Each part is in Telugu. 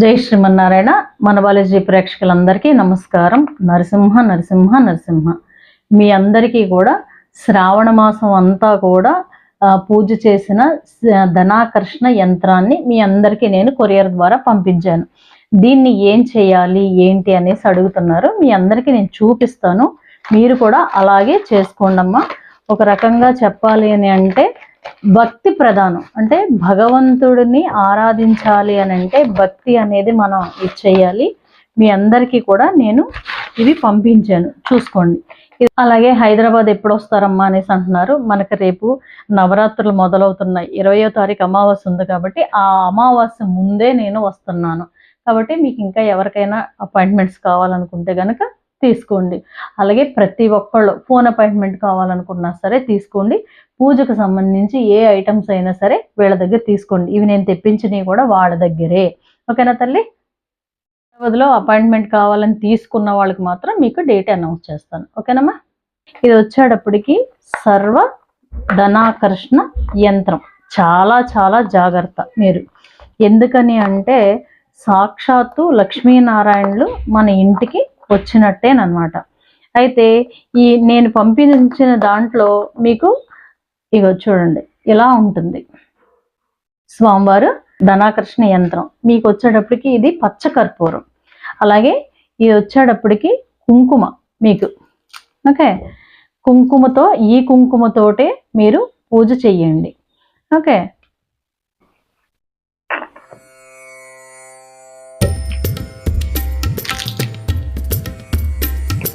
జై శ్రీమన్నారాయణ. మన బాలాజీ ప్రేక్షకులందరికీ నమస్కారం. నరసింహ నరసింహ నరసింహ. మీ అందరికీ కూడా శ్రావణ మాసం అంతా కూడా పూజ చేసిన ధనాకర్షణ యంత్రాన్ని మీ అందరికీ నేను కొరియర్ ద్వారా పంపించాను. దీన్ని ఏం చేయాలి ఏంటి అనేసి అడుగుతున్నారు. మీ అందరికీ నేను చూపిస్తాను. మీరు కూడా అలాగే చేసుకోండమ్మా. ఒక రకంగా చెప్పాలి అని అంటే భక్తి ప్రధానం. అంటే భగవంతుడిని ఆరాధించాలి అని అంటే భక్తి అనేది మనం ఇది చేయాలి మీ అందరికీ కూడా నేను ఇవి పంపించాను. చూసుకోండి. అలాగే హైదరాబాద్ ఎప్పుడు వస్తారమ్మా అనేసి అంటున్నారు. మనకి రేపు నవరాత్రులు మొదలవుతున్నాయి. ఇరవయో తారీఖు అమావాస్య ఉంది కాబట్టి ఆ అమావాస్య ముందే నేను వస్తున్నాను. కాబట్టి మీకు ఇంకా ఎవరికైనా అపాయింట్మెంట్స్ కావాలనుకుంటే కనుక తీసుకోండి. అలాగే ప్రతి ఒక్కళ్ళు ఫోన్ అపాయింట్మెంట్ కావాలనుకున్నా సరే తీసుకోండి. పూజకు సంబంధించి ఏ ఐటమ్స్ అయినా సరే వీళ్ళ దగ్గర తీసుకోండి. ఇవి నేను తెప్పించినవి కూడా వాళ్ళ దగ్గరే. ఓకేనా తల్లి? హైదరాబాద్లో అపాయింట్మెంట్ కావాలని తీసుకున్న వాళ్ళకి మాత్రం మీకు డేట్ అనౌన్స్ చేస్తాను. ఓకేనమ్మా? ఇది వచ్చేటప్పటికి సర్వ ధనాకర్షణ యంత్రం. చాలా చాలా జాగ్రత్త మీరు. ఎందుకని అంటే సాక్షాత్తు లక్ష్మీనారాయణులు మన ఇంటికి వచ్చినట్టేనమాట అయితే ఈ నేను పంపించిన దాంట్లో మీకు ఇగో చూడండి ఇలా ఉంటుంది. స్వామివారు ధనాకర్షణ యంత్రం. మీకు వచ్చేటప్పటికి ఇది పచ్చ కర్పూరం. అలాగే ఇది వచ్చేటప్పటికి కుంకుమ మీకు. ఓకే? కుంకుమతో ఈ కుంకుమతోటే మీరు పూజ చెయ్యండి ఓకే?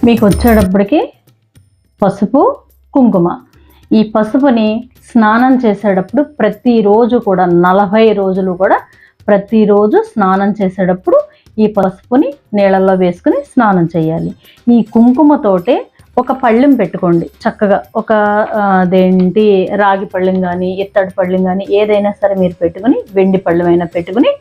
మీకు వచ్చేటప్పటికి పసుపు కుంకుమ. ఈ పసుపుని స్నానం చేసేటప్పుడు ప్రతిరోజు కూడా నలభై రోజులు కూడా ప్రతిరోజు స్నానం చేసేటప్పుడు ఈ పసుపుని నీళ్ళల్లో వేసుకుని స్నానం చేయాలి. ఈ కుంకుమతోటే ఒక పళ్ళెం పెట్టుకోండి. చక్కగా ఒక అదేంటి రాగి పళ్ళెం కానీ ఇత్తడి పళ్ళెం కానీ ఏదైనా సరే మీరు పెట్టుకుని వెండి పళ్ళెమైనా పెట్టుకుని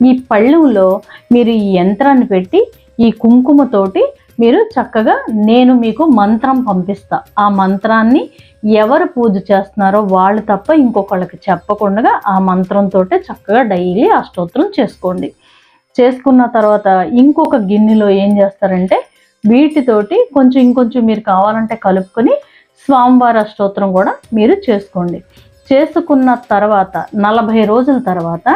ఈ పళ్ళెంలో మీరు ఈ యంత్రాన్ని పెట్టి ఈ కుంకుమతోటి మీరు చక్కగా నేను మీకు మంత్రం పంపిస్తా. ఆ మంత్రాన్ని ఎవరు పూజ చేస్తున్నారో వాళ్ళు తప్ప ఇంకొకళ్ళకి చెప్పకుండా ఆ మంత్రంతో చక్కగా డైలీ అష్టోత్తరం చేసుకోండి. చేసుకున్న తర్వాత ఇంకొక గిన్నెలో ఏం చేస్తారంటే వీటితోటి కొంచెం ఇంకొంచెం మీరు కావాలంటే కలుపుకొని స్వామివారి అష్టోత్తరం కూడా మీరు చేసుకోండి. చేసుకున్న తర్వాత నలభై రోజుల తర్వాత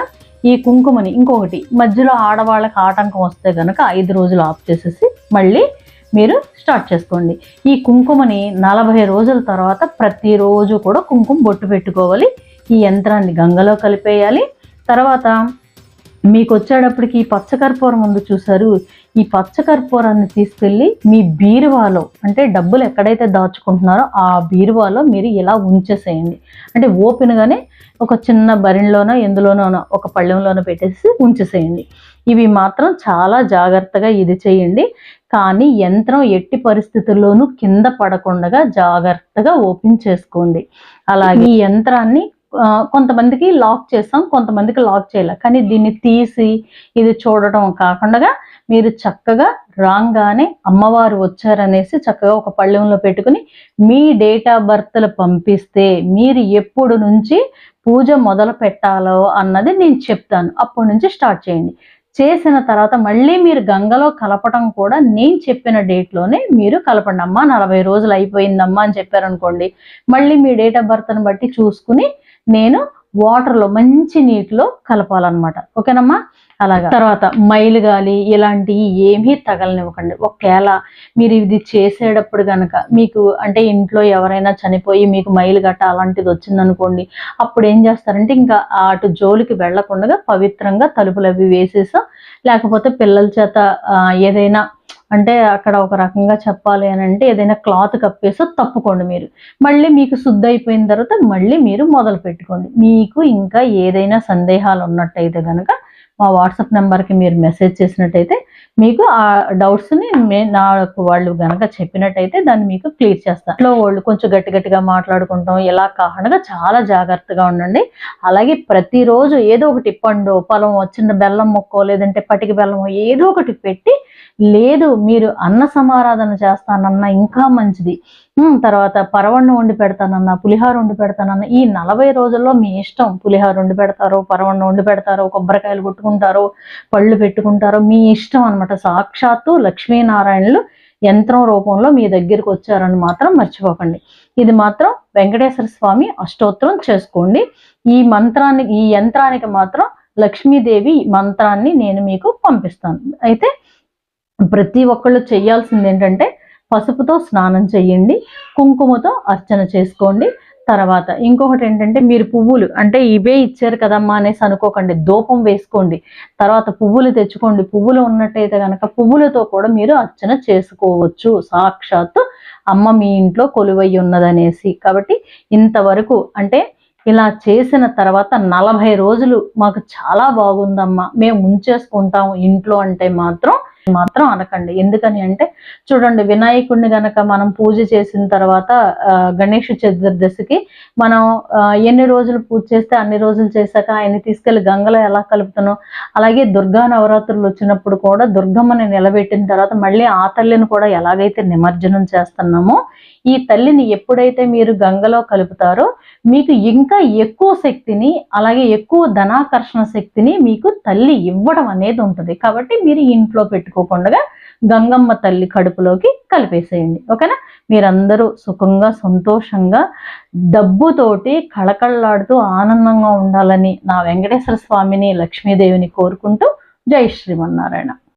ఈ కుంకుమని ఇంకొకటి మధ్యలో ఆడవాళ్ళకి ఆటంకం వస్తే కనుక ఐదు రోజులు ఆఫ్ చేసేసి మళ్ళీ మీరు స్టార్ట్ చేసుకోండి. ఈ కుంకుమని నలభై రోజుల తర్వాత ప్రతిరోజు కూడా కుంకుమ బొట్టు పెట్టుకోవాలి. ఈ యంత్రాన్ని గంగలో కలిపేయాలి. తర్వాత మీకు వచ్చేటప్పటికి ఈ పచ్చకర్పూరం ఉంది చూసారు ఈ పచ్చకర్పూరాన్ని తీసుకెళ్ళి మీ బీరువాలో అంటే డబ్బులు ఎక్కడైతే దాచుకుంటున్నారో ఆ బీరువాలో మీరు ఇలా ఉంచేసేయండి. అంటే ఓపెన్గానే ఒక చిన్న బరిణిలోనో ఎందులోనో ఒక పళ్ళెంలోనో పెట్టేసి ఉంచేసేయండి. ఇవి మాత్రం చాలా జాగ్రత్తగా ఇది చేయండి. కానీ యంత్రం ఎట్టి పరిస్థితుల్లోనూ కింద పడకుండా జాగ్రత్తగా ఓపెన్ చేసుకోండి. అలాగే ఈ యంత్రాన్ని కొంతమందికి లాక్ చేస్తాం కొంతమందికి లాక్ చేయలే. కానీ దీన్ని తీసి ఇది చూడటం కాకుండా మీరు చక్కగా రాగానే అమ్మవారు వచ్చారనేసి చక్కగా ఒక పళ్ళెంలో పెట్టుకుని మీ డేట్ ఆఫ్ బర్త్లు పంపిస్తే మీరు ఎప్పుడు నుంచి పూజ మొదలు పెట్టాలో అన్నది నేను చెప్తాను. అప్పటి నుంచి స్టార్ట్ చేయండి. చేసిన తర్వాత మళ్ళీ మీరు గంగలో కలపటం కూడా నేను చెప్పిన డేట్లోనే మీరు కలపండి. అమ్మా నలభై రోజులు అయిపోయిందమ్మా అని చెప్పారనుకోండి. మళ్ళీ మీ డేట్ ఆఫ్ బర్త్ని బట్టి చూసుకుని నేను వాటర్లో మంచి నీటిలో కలపాలన్నమాట. ఓకేనమ్మా? అలాగా. తర్వాత మైలు గాలి ఇలాంటివి ఏమీ తగలనివ్వకండి. ఒకవేళ మీరు ఇది చేసేటప్పుడు కనుక మీకు అంటే ఇంట్లో ఎవరైనా చనిపోయి మీకు మైలు గట్ట అలాంటిది వచ్చిందనుకోండి అప్పుడు ఏం చేస్తారంటే ఇంకా అటు జోలికి వెళ్ళకుండా పవిత్రంగా తలుపులు అవి వేసేసా లేకపోతే పిల్లల చేత ఏదైనా అంటే అక్కడ ఒక రకంగా చెప్పాలి అని అంటే ఏదైనా క్లాత్ కప్పేసో తప్పుకోండి మీరు. మళ్ళీ మీకు శుద్ధి అయిపోయిన తర్వాత మళ్ళీ మీరు మొదలు పెట్టుకోండి. మీకు ఇంకా ఏదైనా సందేహాలు ఉన్నట్టయితే కనుక మా వాట్సాప్ నెంబర్కి మీరు మెసేజ్ చేసినట్టయితే మీకు ఆ డౌట్స్ని మే నాకు వాళ్ళు గనక చెప్పినట్టయితే దాన్ని మీకు క్లియర్ చేస్తాను ఇంట్లో వాళ్ళు కొంచెం గట్టి గట్టిగా మాట్లాడుకుంటాం ఇలా కాకుండా చాలా జాగ్రత్తగా ఉండండి. అలాగే ప్రతిరోజు ఏదో ఒకటి పండు పొలం చిన్న బెల్లం ముక్కో లేదంటే పటికి బెల్లమో ఏదో ఒకటి పెట్టి లేదు మీరు అన్న సమారాధన చేస్తానన్నా ఇంకా మంచిది. తర్వాత పరవన్నం వండి పెడతానన్నా పులిహార వండి పెడతానన్నా ఈ నలభై రోజుల్లో మీ ఇష్టం. పులిహార వండి పెడతారో పరవన్నం వండి పెడతారో కొబ్బరికాయలు కొట్టుకుంటారో పళ్ళు పెట్టుకుంటారో మీ ఇష్టం అన్నమాట. సాక్షాత్తు లక్ష్మీనారాయణులు యంత్రం రూపంలో మీ దగ్గరికి వచ్చారని మాత్రం మర్చిపోకండి. ఇది మాత్రం వెంకటేశ్వర స్వామి అష్టోత్తరం చేసుకోండి. ఈ మంత్రానికి ఈ యంత్రానికి మాత్రం లక్ష్మీదేవి మంత్రాన్ని నేను మీకు పంపిస్తాను. అయితే ప్రతి ఒక్కళ్ళు చేయాల్సింది ఏంటంటే పసుపుతో స్నానం చేయండి కుంకుమతో అర్చన చేసుకోండి తర్వాత ఇంకొకటి ఏంటంటే మీరు పువ్వులు అంటే ఇవే ఇచ్చారు కదమ్మా అనేసి అనుకోకండి దూపం వేసుకోండి. తర్వాత పువ్వులు తెచ్చుకోండి. పువ్వులు ఉన్నట్టయితే కనుక పువ్వులతో కూడా మీరు అర్చన చేసుకోవచ్చు. సాక్షాత్తు అమ్మ మీ ఇంట్లో కొలువై ఉన్నదనేసి. కాబట్టి ఇంతవరకు అంటే ఇలా చేసిన తర్వాత నలభై రోజులు మాకు చాలా బాగుందమ్మా. మేము ఉంచేసుకుంటాము ఇంట్లో అంటే మాత్రం. మాత్రం అనకండి. ఎందుకని అంటే చూడండి వినాయకుడిని గనక మనం పూజ చేసిన తర్వాత గణేష్ చతుర్దశికి మనం ఎన్ని రోజులు పూజ చేస్తే అన్ని రోజులు చేశాక ఆయన తీసుకెళ్ళి గంగలో ఎలా కలుపుతాను అలాగే దుర్గా నవరాత్రులు వచ్చినప్పుడు కూడా దుర్గమ్మని నిలబెట్టిన తర్వాత మళ్ళీ ఆ తల్లిని కూడా ఎలాగైతే నిమజ్జనం చేస్తున్నామో ఈ తల్లిని ఎప్పుడైతే మీరు గంగలో కలుపుతారో మీకు ఇంకా ఎక్కువ శక్తిని అలాగే ఎక్కువ ధనాకర్షణ శక్తిని మీకు తల్లి ఇవ్వడం అనేది ఉంటుంది. కాబట్టి మీరు ఇంట్లో పెట్టుకోకుండా గంగమ్మ తల్లి కడుపులోకి కలిపేసేయండి. ఓకేనా? మీరందరూ సుఖంగా సంతోషంగా డబ్బుతోటి కళకళలాడుతూ ఆనందంగా ఉండాలని నా వెంకటేశ్వర స్వామిని లక్ష్మీదేవిని కోరుకుంటూ జై శ్రీమన్నారాయణ.